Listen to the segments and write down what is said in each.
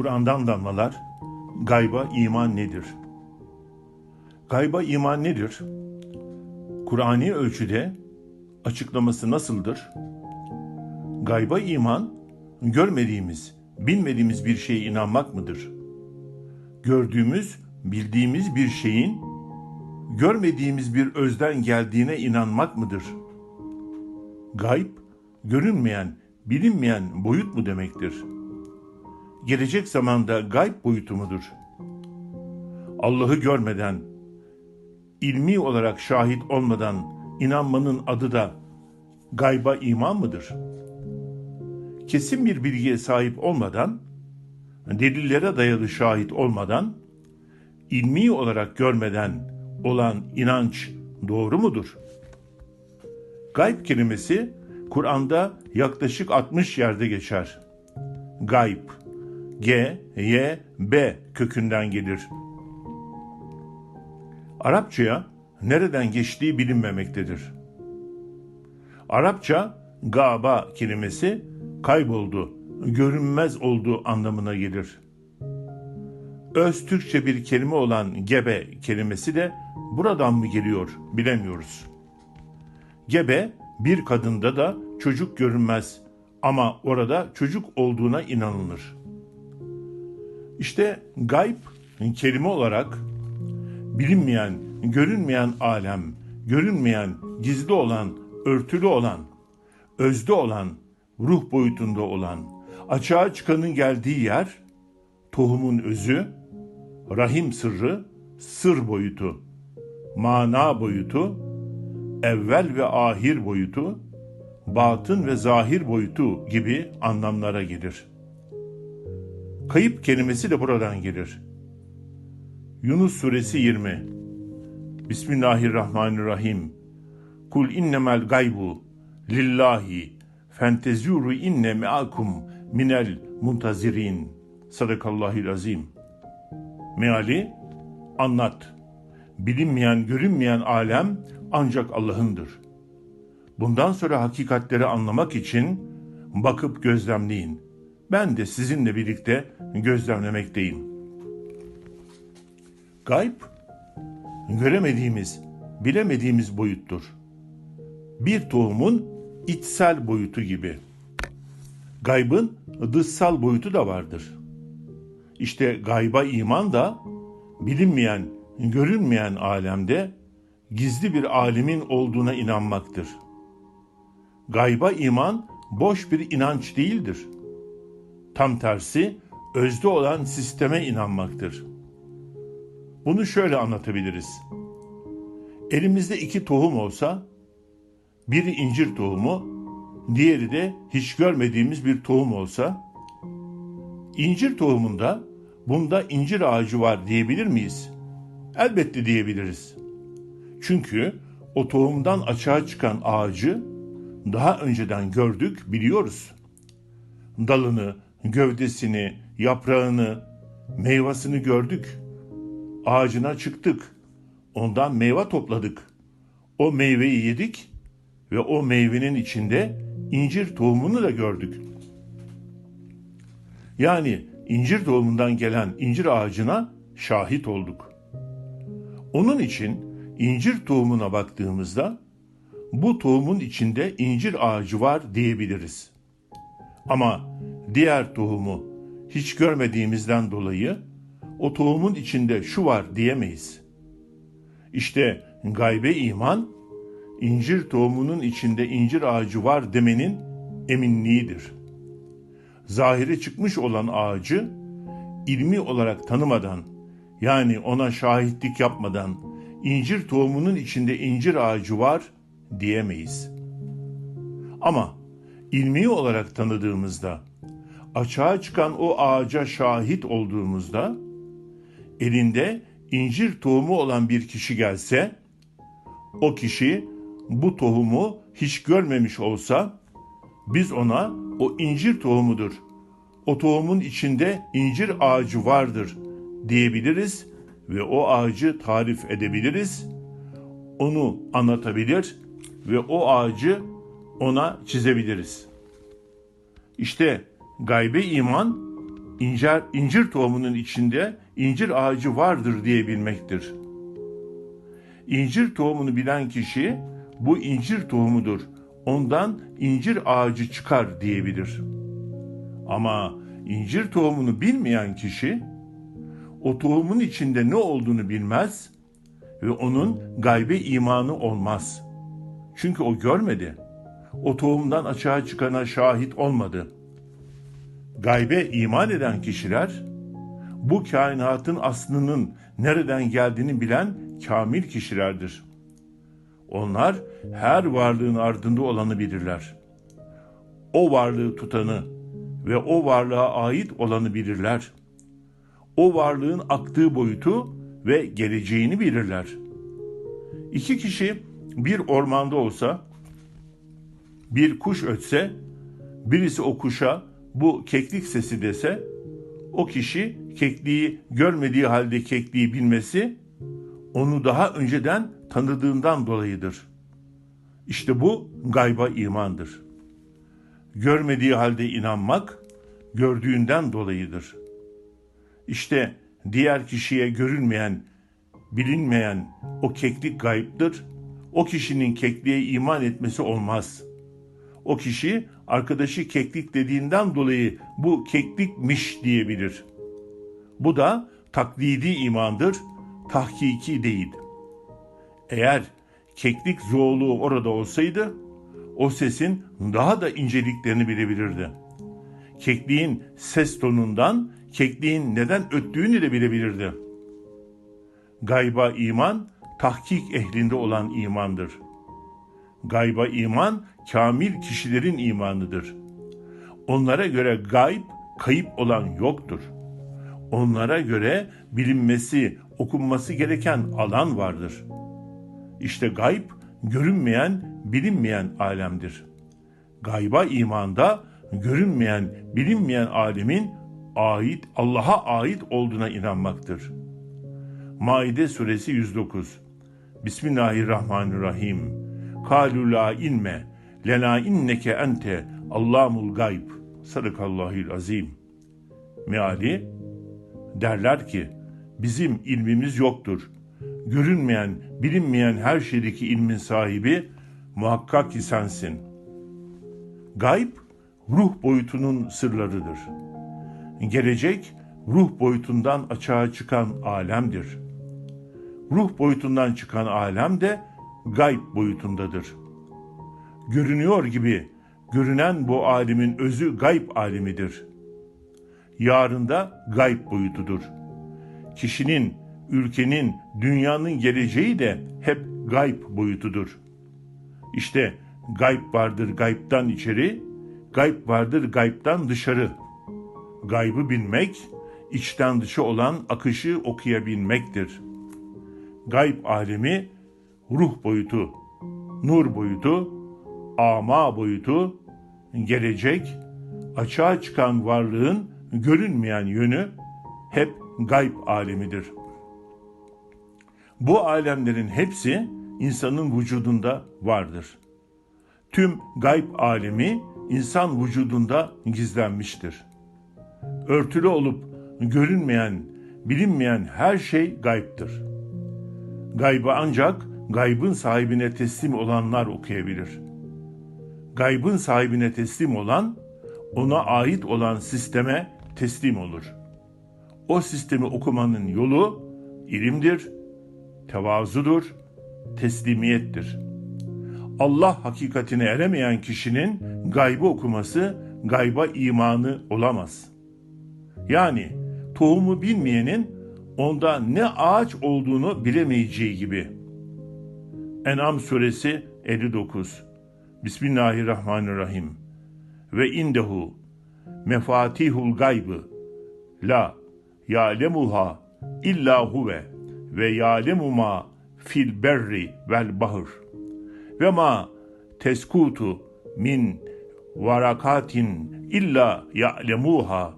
Kur'an'dan damlalar, gayba iman nedir? Gayba iman nedir? Kur'ani ölçüde açıklaması nasıldır? Gayba iman, görmediğimiz, bilmediğimiz bir şeye inanmak mıdır? Gördüğümüz, bildiğimiz bir şeyin, görmediğimiz bir özden geldiğine inanmak mıdır? Gayb, görünmeyen, bilinmeyen boyut mu demektir? Gelecek zamanda gayb boyutu mudur? Allah'ı görmeden, ilmi olarak şahit olmadan inanmanın adı da gayba iman mıdır? Kesin bir bilgiye sahip olmadan, delillere dayalı şahit olmadan, ilmi olarak görmeden olan inanç doğru mudur? Gayb kelimesi Kur'an'da yaklaşık 60 yerde geçer. Gayb, G, Y, B kökünden gelir. Arapçaya nereden geçtiği bilinmemektedir. Arapça gaba kelimesi kayboldu, görünmez oldu anlamına gelir. Öz Türkçe bir kelime olan gebe kelimesi de buradan mı geliyor bilemiyoruz. Gebe bir kadında da çocuk görünmez ama orada çocuk olduğuna inanılır. İşte gayb kelime olarak bilinmeyen, görünmeyen alem, görünmeyen, gizli olan, örtülü olan, özde olan, ruh boyutunda olan, açığa çıkanın geldiği yer, tohumun özü, rahim sırrı, sır boyutu, mana boyutu, evvel ve ahir boyutu, batın ve zahir boyutu gibi anlamlara gelir. Kayıp kelimesi de buradan gelir. Yunus suresi 20 Bismillahirrahmanirrahim Kul innemel gaybu lillahi fentezuru inne meakum minel muntazirin Sadakallahil azim Meali anlat. Bilinmeyen, görünmeyen alem ancak Allah'ındır. Bundan sonra hakikatleri anlamak için bakıp gözlemleyin. Ben de sizinle birlikte gözlemlemekteyim. Gayb, göremediğimiz, bilemediğimiz boyuttur. Bir tohumun içsel boyutu gibi. Gaybın dışsal boyutu da vardır. İşte gayba iman da bilinmeyen, görünmeyen alemde gizli bir alimin olduğuna inanmaktır. Gayba iman boş bir inanç değildir. Tam tersi özde olan sisteme inanmaktır. Bunu şöyle anlatabiliriz. Elimizde iki tohum olsa, biri incir tohumu, diğeri de hiç görmediğimiz bir tohum olsa, incir tohumunda bunda incir ağacı var diyebilir miyiz? Elbette diyebiliriz. Çünkü o tohumdan açığa çıkan ağacı daha önceden gördük, biliyoruz. Dalını, gövdesini, yaprağını, meyvasını gördük. Ağacına çıktık. Ondan meyve topladık. O meyveyi yedik ve o meyvenin içinde incir tohumunu da gördük. Yani incir tohumundan gelen incir ağacına şahit olduk. Onun için incir tohumuna baktığımızda bu tohumun içinde incir ağacı var diyebiliriz. Ama diğer tohumu hiç görmediğimizden dolayı o tohumun içinde şu var diyemeyiz. İşte gaybe iman, incir tohumunun içinde incir ağacı var demenin eminliğidir. Zahire çıkmış olan ağacı ilmi olarak tanımadan, yani ona şahitlik yapmadan, incir tohumunun içinde incir ağacı var diyemeyiz. Ama ilmi olarak tanıdığımızda, açığa çıkan o ağaca şahit olduğumuzda, elinde incir tohumu olan bir kişi gelse, o kişi bu tohumu hiç görmemiş olsa, biz ona o incir tohumudur, o tohumun içinde incir ağacı vardır diyebiliriz ve o ağacı tarif edebiliriz, onu anlatabilir ve o ağacı ona çizebiliriz. İşte gaybe iman incir, incir tohumunun içinde incir ağacı vardır diyebilmektir. İncir tohumunu bilen kişi bu incir tohumudur. Ondan incir ağacı çıkar diyebilir. Ama incir tohumunu bilmeyen kişi o tohumun içinde ne olduğunu bilmez ve onun gaybe imanı olmaz. Çünkü o görmedi. O tohumdan açığa çıkana şahit olmadı. Gaybe iman eden kişiler bu kainatın aslının nereden geldiğini bilen kamil kişilerdir. Onlar her varlığın ardında olanı bilirler. O varlığı tutanı ve o varlığa ait olanı bilirler. O varlığın aktığı boyutu ve geleceğini bilirler. İki kişi bir ormanda olsa, bir kuş ötse, birisi o kuşa bu keklik sesi dese, o kişi kekliği görmediği halde kekliği bilmesi, onu daha önceden tanıdığından dolayıdır. İşte bu gayba imandır. Görmediği halde inanmak, gördüğünden dolayıdır. İşte diğer kişiye görünmeyen, bilinmeyen o keklik gayiptir. O kişinin kekliğe iman etmesi olmaz. O kişi arkadaşı keklik dediğinden dolayı bu keklikmiş diyebilir. Bu da taklidi imandır, tahkiki değil. Eğer keklik zoğluğu orada olsaydı, o sesin daha da inceliklerini bilebilirdi. Kekliğin ses tonundan kekliğin neden öttüğünü de bilebilirdi. Gayba iman, tahkik ehlinde olan imandır. Gayba iman, kamil kişilerin imanıdır. Onlara göre gayb, kayıp olan yoktur. Onlara göre bilinmesi, okunması gereken alan vardır. İşte gayb, görünmeyen, bilinmeyen alemdir. Gayba imanda, görünmeyen, bilinmeyen alemin ait Allah'a ait olduğuna inanmaktır. Maide suresi 109 Bismillahirrahmanirrahim. Kalu la inme lena inneke ente Allamul gayb. Sadakallahil azim. Meali derler ki bizim ilmimiz yoktur. Görünmeyen, bilinmeyen her şeydeki ilmin sahibi muhakkak ki sensin. Gayb ruh boyutunun sırlarıdır. Gelecek ruh boyutundan açığa çıkan alemdir. Ruh boyutundan çıkan alem de gayb boyutundadır. Görünüyor gibi görünen bu alemin özü gayb alemidir. Yarında gayb boyutudur. Kişinin, ülkenin, dünyanın geleceği de hep gayb boyutudur. İşte gayb vardır gaybtan içeri, gayb vardır gaybtan dışarı. Gaybı bilmek, içten dışı olan akışı okuyabilmektir. Gayb alemi, ruh boyutu, nur boyutu, ama boyutu, gelecek, açığa çıkan varlığın görünmeyen yönü hep gayb alemidir. Bu alemlerin hepsi insanın vücudunda vardır. Tüm gayb alemi insan vücudunda gizlenmiştir. Örtülü olup görünmeyen, bilinmeyen her şey gayiptir. Gaybı ancak gaybın sahibine teslim olanlar okuyabilir. Gaybın sahibine teslim olan, ona ait olan sisteme teslim olur. O sistemi okumanın yolu ilimdir, tevazudur, teslimiyettir. Allah hakikatine eremeyen kişinin gaybı okuması gayba imanı olamaz. Yani tohumu bilmeyenin onda ne ağaç olduğunu bilemeyeceği gibi. En'am suresi 59 Bismillahirrahmanirrahim. Ve indehu mefatihul gaybı la ya'lemuha illa huve ve ya'lemu ma fil berri vel bahr ve ma teskutu min varakatin illa ya'lemuha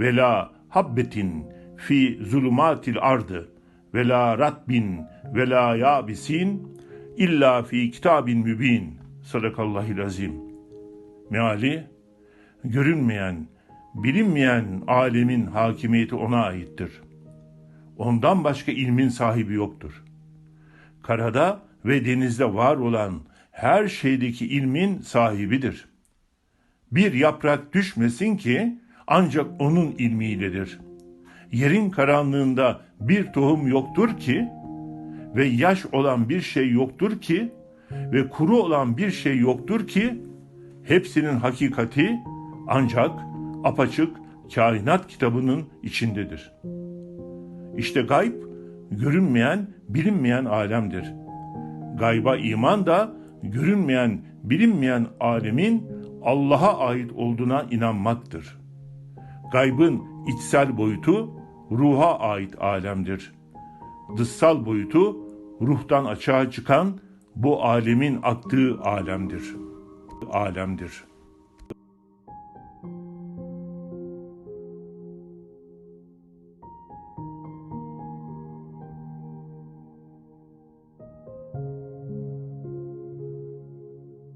ve la habbetin fi zulumatil ardı ve la ratbin ve la yabisin illa fi kitabin mübin. Sadakallahil azim. Meali, görünmeyen, bilinmeyen alemin hakimiyeti ona aittir. Ondan başka ilmin sahibi yoktur. Karada ve denizde var olan her şeydeki ilmin sahibidir. Bir yaprak düşmesin ki ancak onun ilmiyledir. Yerin karanlığında bir tohum yoktur ki ve yaş olan bir şey yoktur ki ve kuru olan bir şey yoktur ki hepsinin hakikati ancak apaçık kainat kitabının içindedir. İşte gayb görünmeyen, bilinmeyen alemdir. Gayba iman da görünmeyen, bilinmeyen alemin Allah'a ait olduğuna inanmaktır. Gaybın içsel boyutu ruha ait alemdir. Dışsal boyutu ruhtan açığa çıkan bu alemin aktığı alemdir. Alemdir.